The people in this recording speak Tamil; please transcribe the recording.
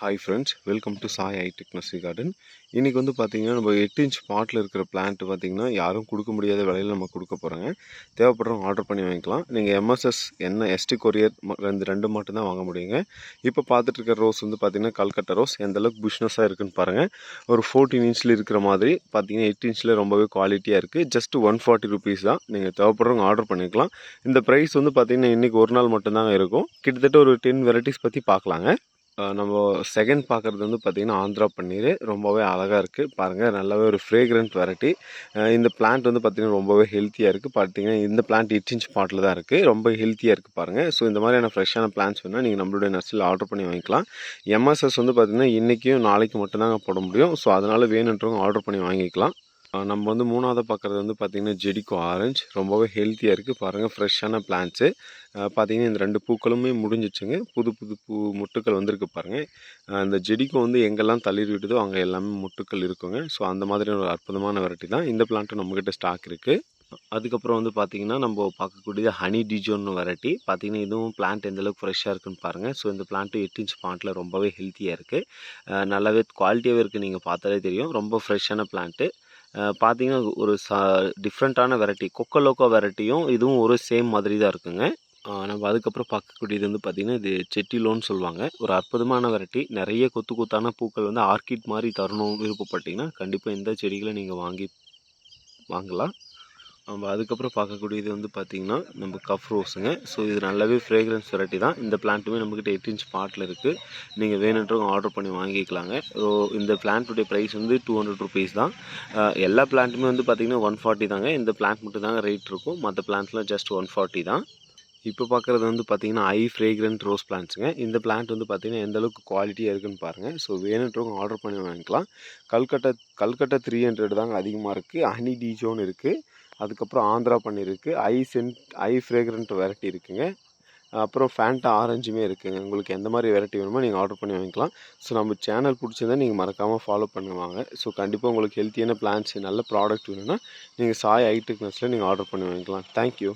Hi friends welcome to Sai hi tech nursery garden இன்றைக்கி வந்து பார்த்திங்கன்னா நம்ம எட்டு இன்ச் பாட்டில் இருக்கிற பிளான்ட் பார்த்திங்கன்னா யாரும் கொடுக்க முடியாத விலையில் நம்ம கொடுக்க போகிறோங்க தேவைப்படுறவங்க ஆர்டர் பண்ணி வாங்கிக்கலாம். நீங்கள் எம்எஸ்எஸ் என்ன எஸ்டி கொரியர் ரெண்டு ரெண்டு மட்டும்தான் வாங்க முடியுங்க. இப்போ பார்த்துட்டு இருக்கிற ரோஸ் வந்து பார்த்திங்கன்னா கல்கட்டா ரோஸ் எந்தளவுக்கு பிஸ்னஸாக இருக்குன்னு பாருங்கள் ஒரு ஃபோர்டீன் இன்ச்சில் இருக்கிற மாதிரி பார்த்திங்கன்னா எட்டு இன்ச்சில் ரொம்பவே குவாலிட்டியாக இருக்குது ஜஸ்ட் ஒன் ஃபார்ட்டி ருபீஸ் தான். நீங்கள் தேவைப்படுறவங்க ஆர்டர் பண்ணிக்கலாம். இந்த ப்ரைஸ் வந்து பார்த்திங்கன்னா இன்றைக்கி ஒரு நாள் மட்டும்தாங்க இருக்கும். கிட்டத்தட்ட ஒரு டென் வெரைட்டிஸ் பற்றி பார்க்கலாங்க நம்ம செகண்ட் பார்க்குறது வந்து பார்த்திங்கன்னா ஆந்திரா பன்னீர். ரொம்பவே அழகாக இருக்குது பாருங்கள் நல்லாவே ஒரு ஃப்ரேக்ரண்ட் வெரைட்டி இந்த பிளான்ட் வந்து பார்த்திங்கன்னா ரொம்பவே ஹெல்த்தியாக இருக்குது பார்த்தீங்கன்னா இந்த பிளான்ட் எட்டு இன்ச் பாட்டில் தான் இருக்குது ரொம்ப ஹெல்த்தியாக இருக்குது பாருங்கள் ஸோ இந்த மாதிரியான ஃப்ரெஷ்ஷான பிளான்ஸ் வேணால் நீங்கள் நம்மளுடைய நர்சரியில் ஆர்டர் பண்ணி வாங்கிக்கலாம். எம்எஸ்எஸ் வந்து பார்த்திங்கன்னா இன்றைக்கும் நாளைக்கு மட்டும்தாங்க போட முடியும். ஸோ அதனால் வேணுன்றவங்க ஆர்டர் பண்ணி வாங்கிக்கலாம். நம்ம வந்து மூணாவது பார்க்குறது வந்து பார்த்திங்கன்னா ஜெடிக்கோ ஆரஞ்சு. ரொம்பவே ஹெல்த்தியாக இருக்குது பாருங்கள் ஃப்ரெஷ்ஷான பிளான்ட்ஸு பார்த்திங்கன்னா இந்த ரெண்டு பூக்களுமே முடிஞ்சிச்சுங்க. புது புது பூ முட்டுக்கள் வந்திருக்கு பாருங்கள் இந்த ஜெடிக்கோ வந்து எங்கெல்லாம் தளிர் விடுதோ அங்கே எல்லாமே முட்டுக்கள் இருக்குங்க. ஸோ அந்த மாதிரி ஒரு அற்புதமான வெரைட்டி தான். இந்த பிளான்ட்டும் நம்மக்கிட்ட ஸ்டாக் இருக்குது அதுக்கப்புறம் வந்து பார்த்திங்கன்னா நம்ம பார்க்கக்கூடியது ஹனி டிஜோன்னு வெரைட்டி பார்த்திங்கன்னா இதுவும் பிளான்ட் எந்தளவுக்கு ஃப்ரெஷ்ஷாக இருக்குன்னு பாருங்கள் ஸோ இந்த பிளான்ட்டு எட்டு இன்ச் பாட்டில் ரொம்பவே ஹெல்த்தியாக இருக்குது நல்லாவே குவாலிட்டியாகவே இருக்குது நீங்கள் பார்த்தாலே தெரியும். ரொம்ப ஃப்ரெஷ்ஷான பிளான்ட்டு பார்த்தீங்கன்னா ஒரு ச டிஃப்ரெண்ட்டான வெரைட்டி கொக்கலோக்கோ வெரைட்டியும் இதுவும் ஒரு சேம் மாதிரி தான் இருக்குங்க நம்ம அதுக்கப்புறம் பார்க்கக்கூடியது வந்து பார்த்திங்கன்னா இது செட்டிலோன்னு சொல்லுவாங்க. ஒரு அற்புதமான வெரைட்டி நிறைய கொத்து கொத்தான பூக்கள் வந்து ஆர்கிட் மாதிரி தரணும் விருப்பப்பட்டிங்கன்னா கண்டிப்பாக இந்த செடிகளை நீங்கள் வாங்கி வாங்கலாம். நம்ம அதுக்கப்புறம் பார்க்கக்கூடியது வந்து பார்த்திங்கன்னா நம்ம கஃப் ரோஸுங்க ஸோ இது நல்லாவே ஃப்ரேக்ரன்ஸ் வெரைட்டி தான். இந்த பிளான்ட்டுமே நம்மக்கிட்ட எயிட் இன்ச் பாட்டில் இருக்குது நீங்கள் வேணுன்றவங்க ஆர்டர் பண்ணி வாங்கிக்கலாங்க. ஸோ இந்த பிளான்ட்டுடைய ப்ரைஸ் வந்து டூ ஹண்ட்ரட் ருபீஸ் தான். எல்லா பிளான்ட்டுமே வந்து பார்த்திங்கன்னா ஒன் ஃபார்ட்டி தாங்க. இந்த பிளான்ட் மட்டும் தாங்க ரேட் இருக்கும். மற்ற பிளான்ட்லாம் ஜஸ்ட் ஒன் ஃபார்ட்டி தான். இப்போ பார்க்குறது வந்து பார்த்தீங்கன்னா ஐ ஃப்ரேக்ரண்ட் ரோஸ் பிளான்ட்ஸுங்க இந்த பிளான்ட் வந்து பார்த்தீங்கன்னா எந்தளவுக்கு குவாலிட்டியாக இருக்குன்னு பாருங்கள் ஸோ வேணுன்றவங்க ஆர்டர் பண்ணி வாங்கிக்கலாம். கல்கட்டா கல்கட்டா த்ரீ ஹண்ட்ரட் தாங்க அதிகமாக இருக்குது ஹனி டீஜோன்னு இருக்குது அதுக்கப்புறம் ஆந்திரா பண்ணியிருக்கு ஐ சென்ட் ஐ ஃப்ரேக்ரண்ட் வெரைட்டி இருக்குங்க. அப்புறம் ஃபேண்டா ஆரஞ்சுமே இருக்குதுங்க உங்களுக்கு எந்த மாதிரி வெரைட்டி வேணுமோ நீங்கள் ஆர்டர் பண்ணி வாங்கிக்கலாம். ஸோ நம்ம சேனல் பிடிச்சிருந்தா நீங்கள் மறக்காமல் ஃபாலோ பண்ணுவாங்க ஸோ கண்டிப்பாக உங்களுக்கு ஹெல்த்தியான பிளான்ஸ் நல்ல ப்ராடக்ட் வேணும்னா நீங்கள் சாய் ஐடெக்னஸில் நீங்கள் ஆர்டர் பண்ணி வாங்கிக்கலாம். தேங்க்யூ